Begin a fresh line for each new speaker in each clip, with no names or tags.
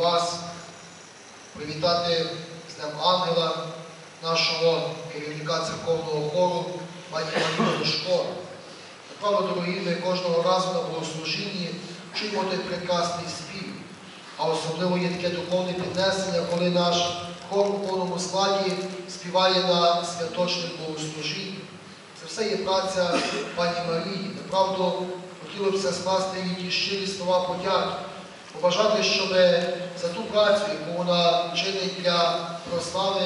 вас привітати з Днем Ангела нашого керівника церковного хору, пані Марію Дошко. Направо, дорогі, ми кожного разу на богослужінні чуємо той прекрасний спів, а особливо є таке духовне піднесення, коли наш хор у повному складі співає на святочних богослужіннях. Це все є праця пані Марії. Направду хотіло б це скласти їй ті щирі слова подяки, побажати, щоб за ту працю, яку вона чинить для прослави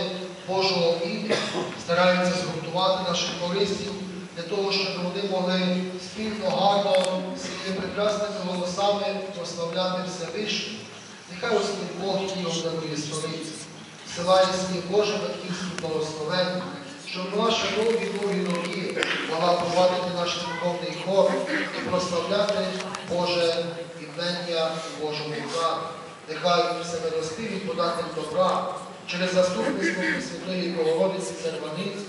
Божого ім'я, старається згуртувати наших користів для того, щоб вони могли спільно, гарно, своїми прекрасними голосами прославляти Всевишнього. Нехай Господь Бог її обдарує столиці, силає свої Боже батьківські благословення, щоб наші довгі довгі роки могла провадити наш духовний хор і прославляти Боже у Божому храмі. Нехай всемиростивий податель добра через заступництво Пресвятої Богородиці Церваниць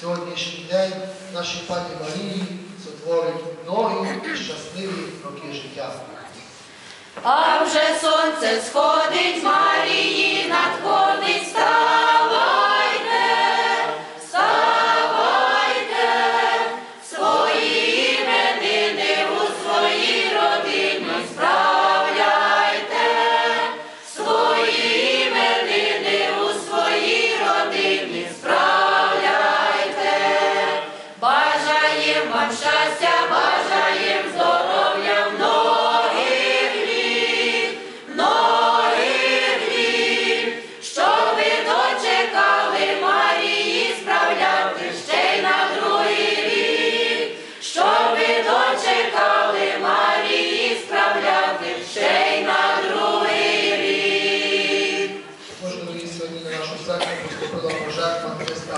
сьогоднішній день нашій пані Марії сотворить нові і щасливі роки життя.
А вже сонце сходить Бажаєм вам щастя, бажаєм здоров'я многих літ, многих літ, щоб ви дочекали Марії, справляти ще й на другий рік, щоб ви дочекали Марії, справляти ще й на другий рік.
Може, сьогодні на нашу церкву поступила пожертва Христа.